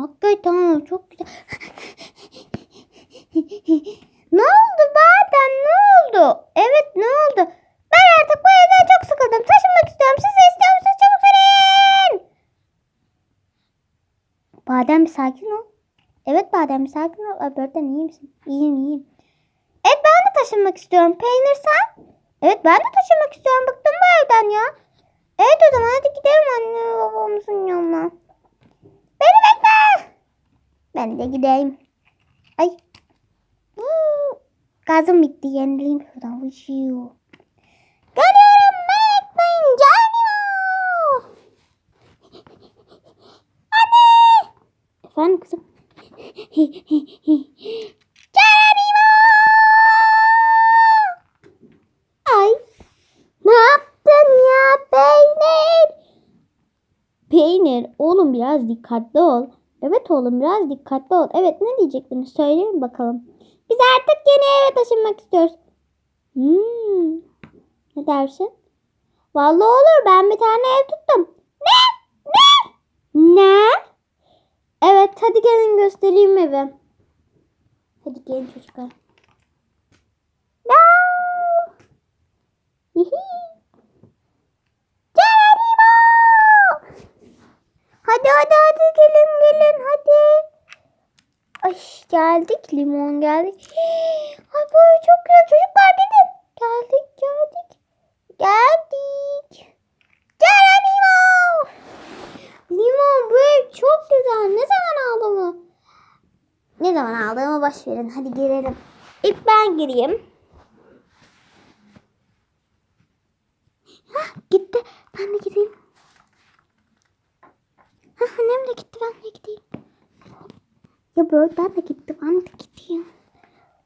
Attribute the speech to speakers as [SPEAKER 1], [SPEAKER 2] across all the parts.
[SPEAKER 1] Hakikaten çok güzel. ne oldu Badem ne oldu? Evet ne oldu? Ben artık bu evden çok sıkıldım. Taşınmak istiyorum. Siz de istiyor musunuz? Çabuk söyleyin. Badem bir sakin ol. Evet Badem bir sakin ol. Albert'ten iyi misin? İyiyim iyiyim. Evet ben de taşınmak istiyorum. Peynir sen? Evet ben de taşınmak istiyorum. Bıktım bu evden ya. Evet o zaman hadi gidelim anne babamızın yanına. Beni bekle. Ben de gideyim. Ay. Huu. Gazım bitti. Yenileyim şuradan. Vışıyor. Geliyorum bekleyin. Canım. Anne. Efendim kızım. Canım. Ay. Ne yaptın ya peynir? Peynir oğlum biraz dikkatli ol. Evet oğlum biraz dikkatli ol. Evet ne diyecektin söyleyin bakalım. Biz artık yeni eve taşınmak istiyoruz. Hmm. Ne dersin? Vallahi olur ben bir tane ev tuttum. Ne? Ne? Ne? Evet hadi gelin göstereyim evi. Hadi gelin çocuklar. No. Hadi hadi hadi gelin gelin hadi. Ay geldik limon geldik. Ay bu çok güzel çocuklar gidin. Geldik geldik. Geldik. Geronimo! Limon bu ev çok güzel. Ne zaman aldığımı? Ne zaman aldığımı boş verin. Hadi girelim. İlk ben gireyim. Hah, gitti. Ben de gideyim. Annem de gitti. Ben de gideyim. Ya böyle ben de gitti. Ben de gideyim.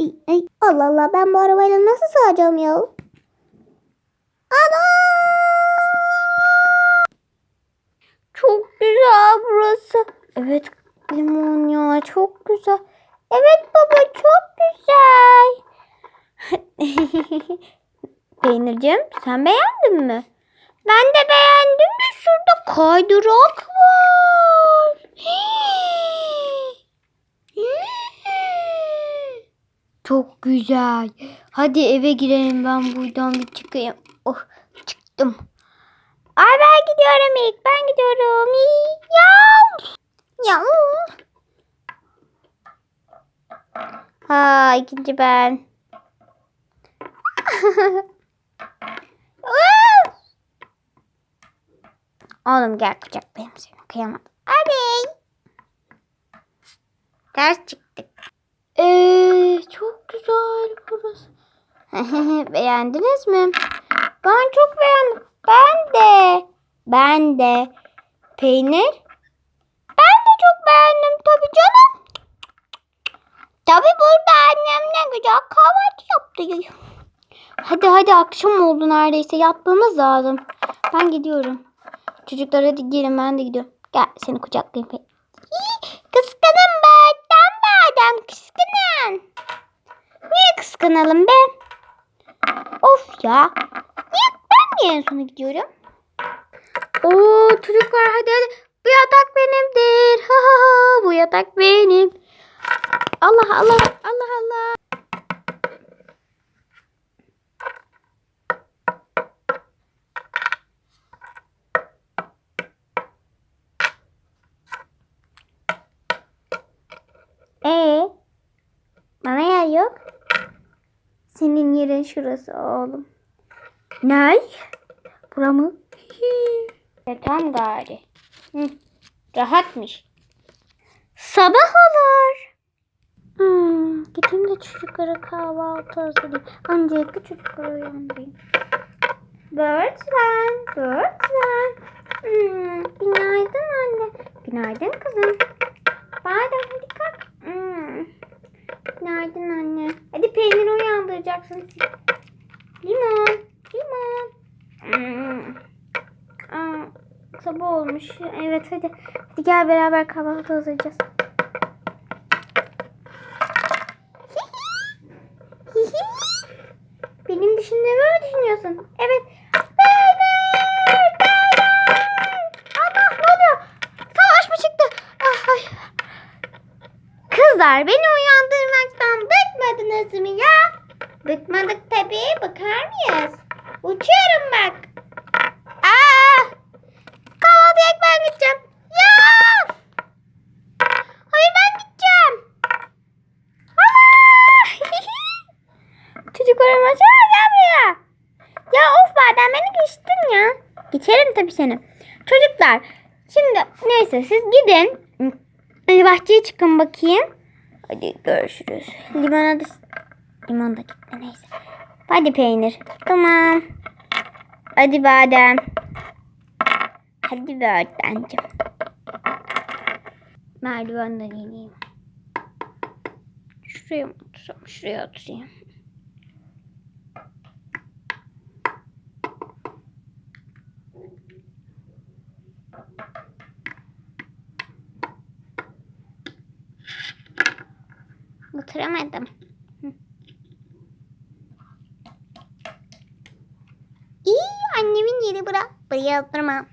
[SPEAKER 1] Ay, ay. Allah Allah ben bu arabayla nasıl sığacağım ya? Ana! Çok güzel burası. Evet limon ya çok güzel. Evet baba çok güzel. Peynircim sen beğendin mi? Ben de beğendim de şurada kaydırak var. Çok güzel. Hadi eve girelim ben buradan bir çıkayım. Oh çıktım. Ay ben gidiyorum ilk. Ben gidiyorum. Ya. Ya. Ha ikinci ben. Oğlum gel kucaklayayım seni. Kıyamadım. Hadi. Ters çıktık. Ee, çok güzel burası. Beğendiniz mi? Ben çok beğendim. Ben de. Ben de. Peynir. Ben de çok beğendim tabii canım. Tabii burada annem ne güzel kahvaltı yaptı. Hadi hadi akşam oldu neredeyse yatmamız lazım. Ben gidiyorum. Çocuklar hadi gelin ben de gidiyorum. Gel seni kucaklayayım. Hii, Kıskanın benden badem kıskanın. Niye kıskanalım be? Of ya. Niye ben niye en sona gidiyorum? Oo çocuklar hadi hadi. Bu yatak benimdir. Ha ha ha. Bu yatak benim. Allah Allah Allah Allah. Ee, bana yer yok. Senin yerin şurası oğlum. Ne? Bura mı? tam gari. Hı, rahatmış. Sabah olur. Hmm, gideyim de çocuklara kahvaltı hazırlayayım. Öncelikle çocukları uyandırayım. Börtlen, börtlen. Hmm, günaydın anne. Günaydın kızım. Badem hadi. Günaydın anne. Hadi peyniri uyandıracaksın. Limon. Limon. Hmm. Aa, sabah olmuş. Evet hadi. Hadi gel beraber kahvaltı hazırlayacağız. Bıkmadık tabii. Bakar mıyız? Uçuyorum bak. Aa! Kahvaltı ekmeğe gideceğim. Ya! Hayır ben gideceğim. Ama! Çocuk aramasana gel buraya. Ya of badem beni geçtin ya. Geçerim tabii seni. Çocuklar şimdi neyse siz gidin. Hadi bahçeye çıkın bakayım. Hadi görüşürüz. Limona da... Limon da gitti neyse. Hadi peynir. Tamam. Hadi badem. Hadi öğretmencim. Merdivenden ineyim. Şuraya mı otursam? Şuraya oturayım. Oturamadım. Hı. İyi annemin Buraya oturmam.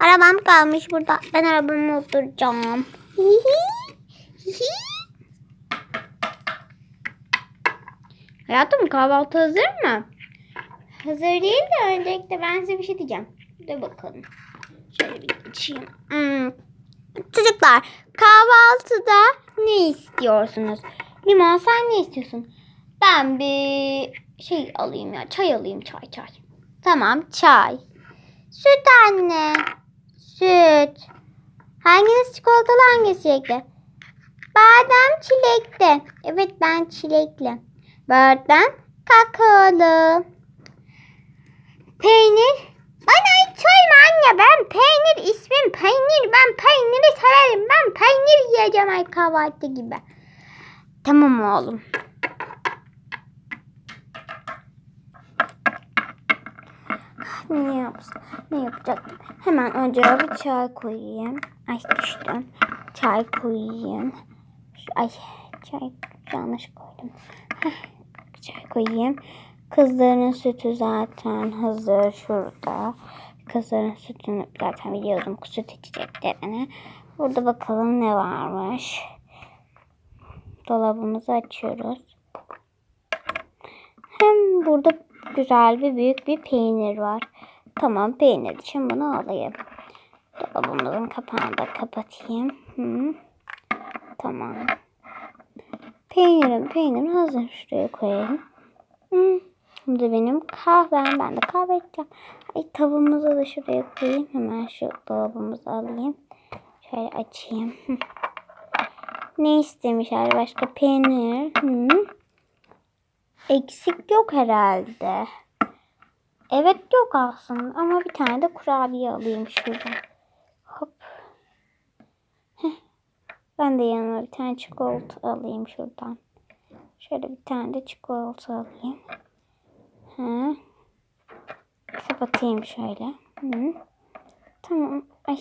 [SPEAKER 1] Arabam kalmış burada. Ben arabama oturacağım. Hayatım kahvaltı hazır mı? Hazır değil de öncelikle ben size bir şey diyeceğim. De bakalım. Şöyle bir geçeyim. Hmm. Çocuklar kahvaltıda ne istiyorsunuz? Limon sen ne istiyorsun? Ben bir şey alayım ya. Çay alayım çay çay. Tamam çay. Süt anne. Süt. Hanginiz çikolatalı hangisi çilekli? Badem çilekli. Evet ben çilekli. Böğürtlen kakaolu. Peynir. Bana hiç sorma anne ben peynir ismim peynir. Ben peyniri severim. Ben peynir yiyeceğim ay kahvaltı gibi. Tamam oğlum. Ne yapsın? Ne yapacaktım? Hemen önce bir çay koyayım. Ay düştüm. Çay koyayım. Ay çay yanlış koydum. Heh, çay koyayım. Kızların sütü zaten hazır şurada. Kızların sütünü zaten biliyordum süt içeceklerini. Burada bakalım ne varmış. Dolabımızı açıyoruz. Hem burada güzel bir büyük bir peynir var. Tamam peynir için bunu alayım. Dolabımızın kapağını da kapatayım. Hı. Tamam. Peynirim peynirim hazır. Şuraya koyayım. Hı. Bu da benim kahvem. Ben de kahve içeceğim. Ay tavamızı da şuraya koyayım. Hemen şu dolabımızı alayım. Şöyle açayım. Hı. Ne istemişler başka? Peynir. Hı. Eksik yok herhalde. Evet yok aslında ama bir tane de kurabiye alayım şuradan. Hop. Heh. Ben de yanıma bir tane çikolata alayım şuradan. Şöyle bir tane de çikolata alayım. Ha. Kapatayım şöyle. Hı. Tamam. Ay.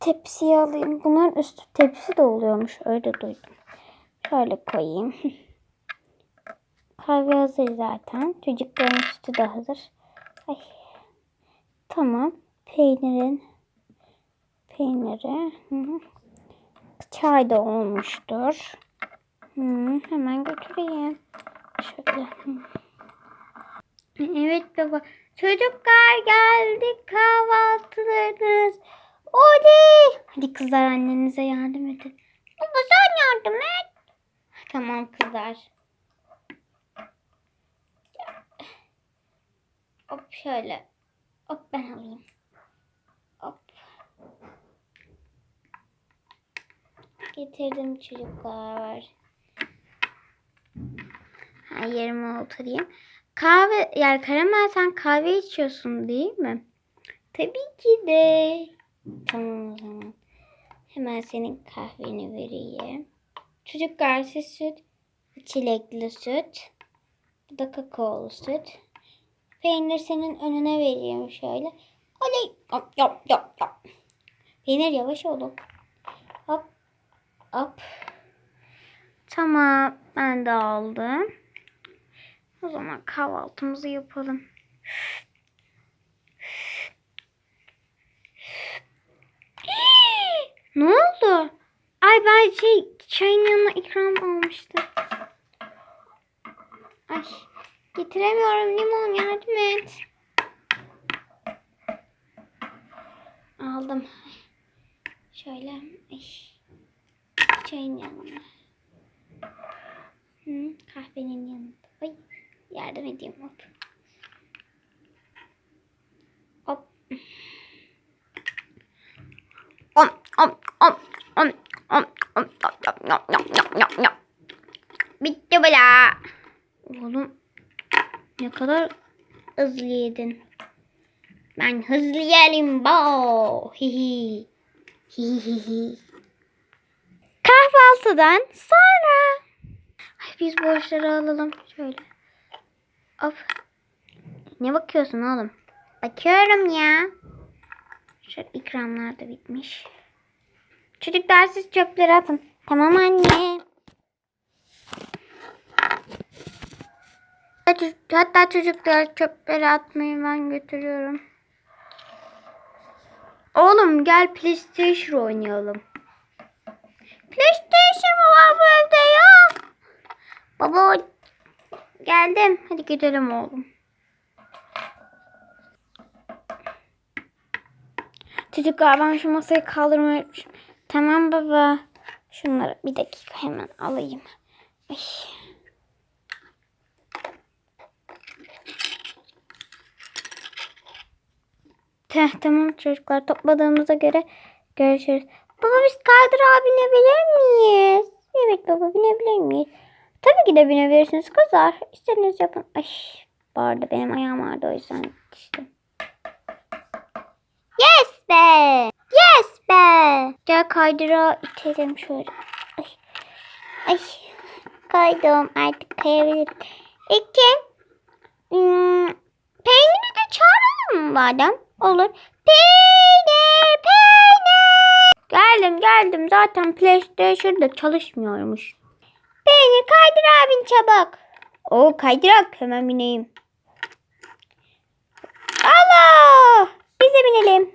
[SPEAKER 1] Tepsiyi alayım. Bunların üstü tepsi de oluyormuş. Öyle duydum. Şöyle koyayım. Kahve hazır zaten. Çocukların sütü de hazır. Ay. Tamam. Peynirin peyniri. Hı. Çay da olmuştur. Hı, hemen götüreyim. Şöyle. Hı. Evet baba. Çocuklar geldi kahvaltılarınız. Oley. Hadi kızlar annenize yardım edin. Baba sen yardım et. Tamam kızlar. Hop şöyle. Hop ben alayım. Hop. Getirdim çocuklar. Ha, yerime oturayım. Kahve, yani Karamel sen kahve içiyorsun değil mi? Tabii ki de. Tamam o zaman. Hemen senin kahveni vereyim. Çocuklar siz süt, çilekli süt. Bu da kakaolu süt. Peynir senin önüne vereyim şöyle. Oley. Hop hop hop hop. Peynir yavaş olun. Hop. Hop. Tamam. Ben de aldım. O zaman kahvaltımızı yapalım. ne oldu? Ay ben şey çayın yanına ikram almıştı. Ay getiremiyorum limon yardım et. Aldım. Şöyle ay. çayın yanına. Hı, kahvenin yanında. Ay yardım edeyim hop. Hop. Om om om om om om om om om om om Bitti bela. Oğlum ne kadar hızlı yedin. Ben hızlı yerim bo. Hihi. Hihihi. Kahvaltıdan sonra. Ay biz borçları alalım şöyle. Hop. Ne bakıyorsun oğlum? Bakıyorum ya. Şöyle ikramlar da bitmiş. Çocuklar siz çöpleri atın. Tamam anne. Hatta- çocuklar çöpleri atmayı ben götürüyorum. Oğlum gel PlayStation oynayalım. PlayStation mı var bu evde ya? Baba geldim. Hadi gidelim oğlum. Çocuklar ben şu masayı kaldırmayı. Tamam baba. Şunları bir dakika hemen alayım. Ay. Teh, tamam çocuklar topladığımıza göre görüşürüz. Baba biz Kadir abi binebilir miyiz? Evet baba binebilir miyiz? Tabii ki de binebilirsiniz kızlar. İstediğiniz yapın. Ay arada benim ayağım ağrıdı o yüzden işte. Yes be. Yes be. Gel kaydıra itelim şöyle. Ay. Ay. Kaydım artık kayabilirim. İki. Hmm, peyniri de çağıralım mı madem? Olur. Peynir, peynir. Geldim, geldim. Zaten PlayStation'da çalışmıyormuş. Peynir kaydır abin çabuk. O kaydırak hemen bineyim. Allah! Biz de binelim.